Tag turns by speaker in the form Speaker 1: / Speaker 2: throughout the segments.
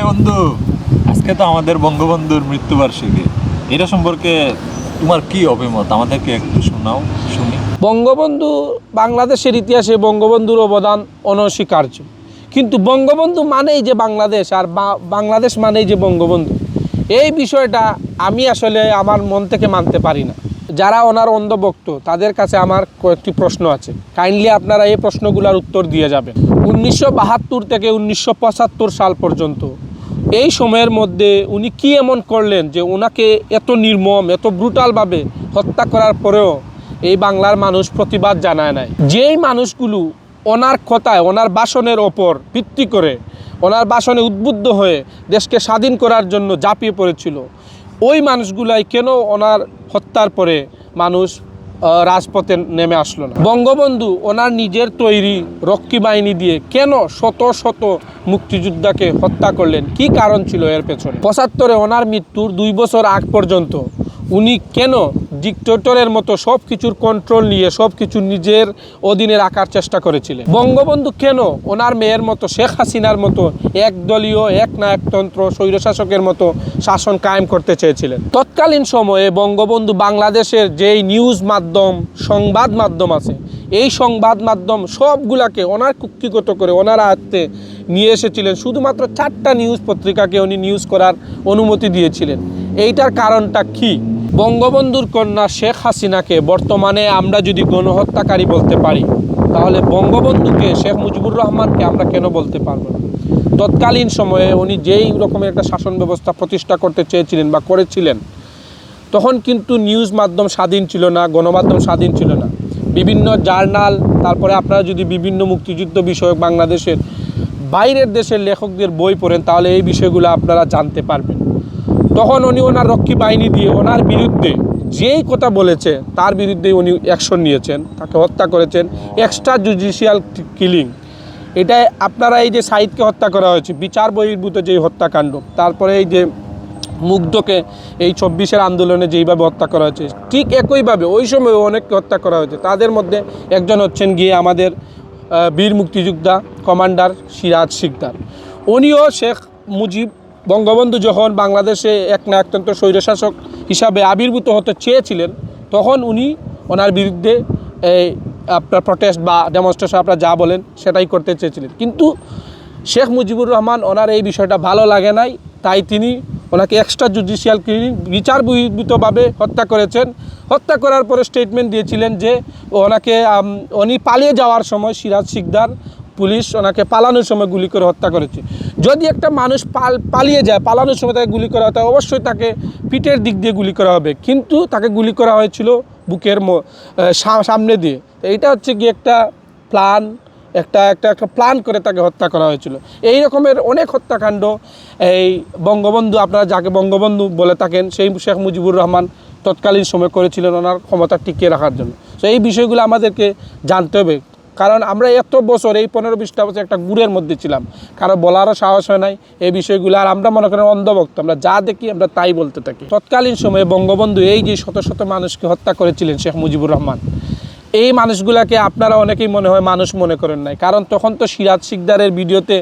Speaker 1: এই বন্ধু। আজকে তো আমাদের বঙ্গবন্ধুর মৃত্যুবার্ষিকী। এটা সম্পর্কে তোমার কি অভিমত? আমাদেরকে একটু শোনাও, শুনি।
Speaker 2: বঙ্গবন্ধু বাংলাদেশের ইতিহাসে বঙ্গবন্ধুর অবদান অনস্বীকার্য। কিন্তু বঙ্গবন্ধু মানেই যে বাংলাদেশ আর বাংলাদেশ মানেই যে বঙ্গবন্ধু। এই বিষয়টা আমি আসলে আমার মন থেকে মানতে পারি না। যারা ওনার অন্ধভক্ত, তাদের কাছে আমার কয়েকটি প্রশ্ন আছে। কাইন্ডলি আপনারা এই প্রশ্নগুলোর উত্তর দিয়ে যাবেন। উনিশশো বাহাত্তর থেকে উনিশশো পঁচাত্তর সাল পর্যন্ত এই সময়ের মধ্যে উনি কি এমন করলেন যে ওনাকে এত নির্মম, এত ব্রুটালভাবে হত্যা করার পরেও এই বাংলার মানুষ প্রতিবাদ জানায় নাই? যেই মানুষগুলো ওনার কথায়, ওনার বাসনের ওপর ভিত্তি করে ওনার বাসনে উদ্বুদ্ধ হয়ে দেশকে স্বাধীন করার জন্য ঝাঁপিয়ে পড়েছিল, ওই মানুষগুলাই কেন ওনার হত্যার পরে মানুষ রাজপথে নেমে আসলো না। বঙ্গবন্ধু ওনার নিজের তৈরি রক্ষী বাহিনী দিয়ে কেন শত শত মুক্তিযোদ্ধাকে হত্যা করলেন? কি কারণ ছিল এর পেছনে? পঁচাত্তরে ওনার মৃত্যুর দুই বছর আগ পর্যন্ত উনি কেন ডিক্টেটরের মতো সব কিছুর কন্ট্রোল নিয়ে সব কিছু নিজের অধীনে রাখার চেষ্টা করেছিলেন? বঙ্গবন্ধু কেন ওনার মেয়ের মতো, শেখ হাসিনার মতো একদলীয় এক নায়কতন্ত্র স্বৈরশাসকের মতো শাসন কায়েম করতে চেয়েছিলেন? তৎকালীন সময়ে বঙ্গবন্ধু বাংলাদেশের যেই নিউজ মাধ্যম, সংবাদ মাধ্যম আছে, এই সংবাদ মাধ্যম সবগুলাকে ওনার কুক্ষিগত করে ওনার আয়ত্তে নিয়ে এসেছিলেন। শুধুমাত্র চারটা নিউজ পত্রিকাকে উনি নিউজ করার অনুমতি দিয়েছিলেন। এইটার কারণটা কি? বঙ্গবন্ধুর কন্যা শেখ হাসিনাকে বর্তমানে আমরা যদি গণহত্যাকারী বলতে পারি, তাহলে বঙ্গবন্ধুকে শেখ মুজিবুর রহমানকে আমরা কেন বলতে পারব না? তৎকালীন সময়ে উনি যেই রকমের একটা শাসন ব্যবস্থা প্রতিষ্ঠা করতে চেয়েছিলেন বা করেছিলেন, তখন কিন্তু নিউজ মাধ্যম স্বাধীন ছিল না, গণমাধ্যম স্বাধীন ছিল না। বিভিন্ন জার্নাল, তারপরে আপনারা যদি বিভিন্ন মুক্তিযুদ্ধ বিষয়ক বাংলাদেশের বাইরের দেশের লেখকদের বই পড়েন, তাহলে এই বিষয়গুলো আপনারা জানতে পারবেন। তখন উনি ওনার রক্ষী বাহিনী দিয়ে ওনার বিরুদ্ধে যেই কথা বলেছে, তার বিরুদ্ধে উনি অ্যাকশন নিয়েছেন, তাকে হত্যা করেছেন এক্সট্রা জুডিশিয়াল কিলিং এটা আপনারা এই যে সাইদকে হত্যা করা হয়েছে, বিচার বহির্ভূত যেই হত্যাকাণ্ড, তারপরে এই যে মুগ্ধকে এই চব্বিশের আন্দোলনে যেইভাবে হত্যা করা হয়েছে, ঠিক একইভাবে ওই সময় অনেককে হত্যা করা হয়েছে। তাদের মধ্যে একজন হচ্ছেন গিয়ে আমাদের বীর মুক্তিযোদ্ধা কমান্ডার সিরাজ শিকদার। উনিও শেখ মুজিব বঙ্গবন্ধু যখন বাংলাদেশে এক নায়কতন্ত্র স্বৈরশাসক হিসাবে আবির্ভূত হতে চেয়েছিলেন, তখন উনি ওনার বিরুদ্ধে এই আপনার প্রটেস্ট বা ডেমনস্ট্রেশন আপনারা যা বলেন সেটাই করতে চেয়েছিলেন। কিন্তু শেখ মুজিবুর রহমান ওনার এই বিষয়টা ভালো লাগে নাই, তাই তিনি ওনাকে এক্সট্রা জুডিশিয়াল বিচার বহির্ভূতভাবে হত্যা করেছেন। হত্যা করার পরে স্টেটমেন্ট দিয়েছিলেন যে ওনাকে উনি পালিয়ে যাওয়ার সময় সিরাজ শিকদার পুলিশ ওনাকে পালানোর সময় গুলি করে হত্যা করেছে। যদি একটা মানুষ পাল, পালিয়ে যায়, পালানোর সময় তাকে গুলি করা হতো অবশ্যই তাকে পিঠের দিক দিয়ে গুলি করা হবে। কিন্তু তাকে গুলি করা হয়েছিল বুকের সামনে দিয়ে। তো এইটা হচ্ছে কি একটা প্ল্যান, একটা একটা একটা প্ল্যান করে তাকে হত্যা করা হয়েছিল। এই রকমের অনেক হত্যাকাণ্ড এই বঙ্গবন্ধু, আপনারা যাকে বঙ্গবন্ধু বলে থাকেন, সেই শেখ মুজিবুর রহমান তৎকালীন সময় করেছিলেন ওনার ক্ষমতা টিকিয়ে রাখার জন্য। তো এই বিষয়গুলো আমাদেরকে জানতে হবে। কারণ আমরা এত বছর, এই পনেরো বিশটা বছর একটা গুড়ের মধ্যে ছিলাম। কারও বলারও সাহস হয় নাই এই বিষয়গুলো, আর আমরা মনে করেন অন্ধভক্ত, আমরা যা দেখি আমরা তাই বলতে থাকি। তৎকালীন সময়ে বঙ্গবন্ধু এই যে শত শত মানুষকে হত্যা করেছিলেন শেখ মুজিবুর রহমান, এই মানুষগুলাকে আপনারা অনেকেই মনে হয় মানুষ মনে করেন নাই। কারণ তখন তো সিরাজ শিকদারের ভিডিওতে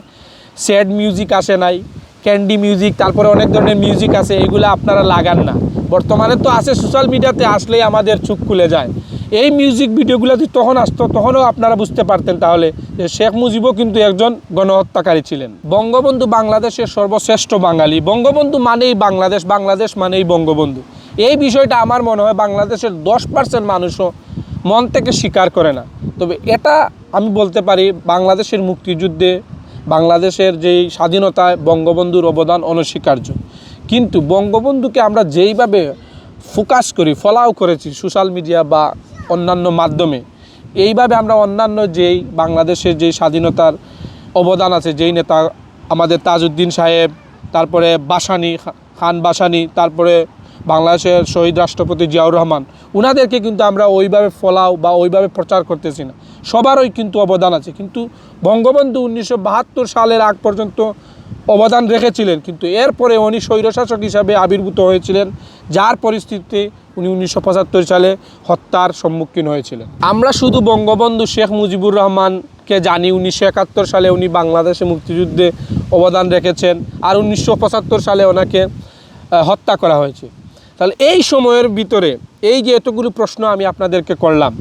Speaker 2: স্যাড মিউজিক আসে নাই, ক্যান্ডি মিউজিক, তারপরে অনেক ধরনের মিউজিক আছে এগুলো আপনারা লাগান না। বর্তমানে তো আছে সোশ্যাল মিডিয়াতে আসলেই আমাদের চুপ খুলে যায়। এই মিউজিক ভিডিওগুলো যদি তখন আসতো, তখনও আপনারা বুঝতে পারতেন তাহলে যে শেখ মুজিবও কিন্তু একজন গণহত্যাকারী ছিলেন। বঙ্গবন্ধু বাংলাদেশের সর্বশ্রেষ্ঠ বাঙালি। বঙ্গবন্ধু মানেই বাংলাদেশ বাংলাদেশ মানেই বঙ্গবন্ধু। এই বিষয়টা আমার মনে হয় বাংলাদেশের দশ পার্সেন্ট মানুষও মন থেকে স্বীকার করে না। তবে এটা আমি বলতে পারি, বাংলাদেশের মুক্তিযুদ্ধে, বাংলাদেশের যেই স্বাধীনতায় বঙ্গবন্ধুর অবদান অনস্বীকার্য। কিন্তু বঙ্গবন্ধুকে আমরা যেইভাবে ফোকাস করি ফলাও করেছি সোশ্যাল মিডিয়া বা অন্যান্য মাধ্যমে। এইভাবে আমরা অন্যান্য যেই বাংলাদেশের যেই স্বাধীনতার অবদান আছে, যেই নেতা আমাদের তাজউদ্দিন সাহেব, তারপরে বাসানি খান বাসানি, তারপরে বাংলাদেশের শহীদ রাষ্ট্রপতি জিয়াউর রহমান, উনাদেরকে কিন্তু আমরা ওইভাবে ফলাও বা ওইভাবে প্রচার করতেছি না। সবারই কিন্তু অবদান আছে। কিন্তু বঙ্গবন্ধু উনিশশো বাহাত্তর সালের আগ পর্যন্ত অবদান রেখেছিলেন। কিন্তু এরপরে উনি স্বৈরশাসক হিসাবে আবির্ভূত হয়েছিলেন, যার পরিস্থিতিতে উনি উনিশশো পঁচাত্তর সালে হত্যার সম্মুখীন হয়েছিলেন। আমরা শুধু বঙ্গবন্ধু শেখ মুজিবুর রহমানকে জানি, উনিশশো একাত্তর সালে উনি বাংলাদেশে মুক্তিযুদ্ধে অবদান রেখেছেন আর উনিশশো পঁচাত্তর সালে ওনাকে হত্যা করা হয়েছে। তাহলে এই সময়ের ভিতরে এই যে এতগুলো প্রশ্ন আমি আপনাদেরকে করলাম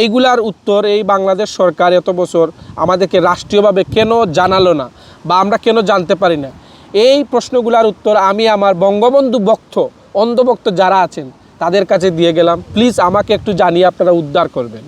Speaker 2: এইগুলার উত্তর এই বাংলাদেশ সরকার এত বছর আমাদেরকে রাষ্ট্রীয়ভাবে কেন জানালো না বা আমরা কেন জানতে পারি না? এই প্রশ্নগুলার উত্তর আমি আমার বঙ্গবন্ধু বক্ত অন্ধভক্ত যারা আছেন, তাদের কাছে দিয়ে গেলাম। প্লিজ আমাকে একটু জানিয়ে আপনারা উদ্ধার করবেন।